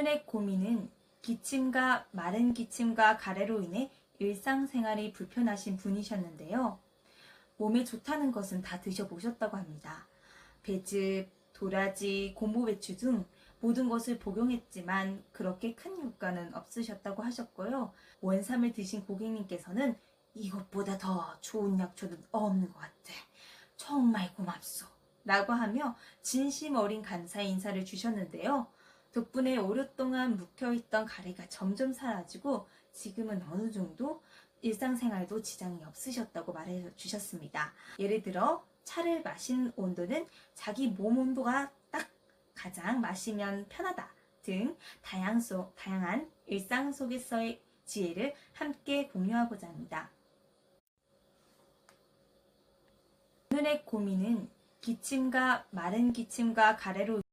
오늘의 고민은 기침과 마른 기침과 가래로 인해 일상생활이 불편하신 분이셨는데요. 몸에 좋다는 것은 다 드셔보셨다고 합니다. 배즙, 도라지, 곰보배추 등 모든 것을 복용했지만 그렇게 큰 효과는 없으셨다고 하셨고요. 원삼을 드신 고객님께서는 이것보다 더 좋은 약초는 없는 것 같아. 정말 고맙소. 라고 하며 진심 어린 감사의 인사를 주셨는데요. 덕분에 오랫동안 묵혀있던 가래가 점점 사라지고 지금은 어느 정도 일상생활도 지장이 없으셨다고 말해 주셨습니다. 예를 들어 차를 마신 온도는 자기 몸 온도가 딱 가장 마시면 편하다 등 다양 속, 다양한 일상 속에서의 지혜를 함께 공유하고자 합니다. 오늘의 고민은 기침과 마른 기침과 가래로